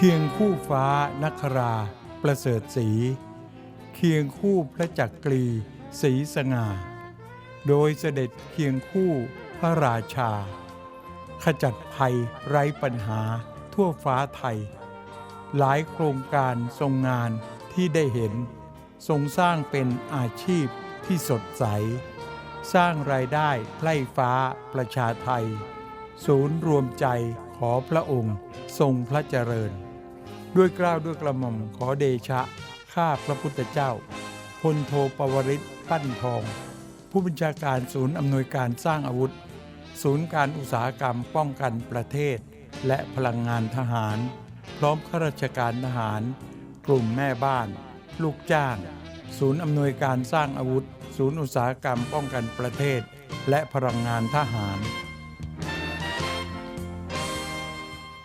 เคียงคู่ฟ้านครา ประเสริฐสี เคียงคู่พระจักรีศรีสง่า โดยเสด็จเคียงคู่พระราชา ขจัดภัยไร้ปัญหาทั่วฟ้าไทย หลายโครงการทรงงานที่ได้เห็น ทรงสร้างเป็นอาชีพที่สดใส สร้างรายได้ไล่ฟ้าประชาไทย ศูนย์รวมใจขอพระองค์ทรงพระเจริญ ด้วยกล้าวด้วยกระหม่อมขอเดชะ ข้าพระพุทธเจ้าพลโทปวริศปั้นทอง ผู้บัญชาการศูนย์อำนวยการสร้างอาวุธ ศูนย์การอุตสาหกรรมป้องกันประเทศ และพลังงานทหาร พร้อมข้าราชการทหาร กลุ่มแม่บ้าน ลูกจ้าง ศูนย์อำนวยการสร้างอาวุธ ศูนย์อุตสาหกรรมป้องกันประเทศ และพลังงานทหาร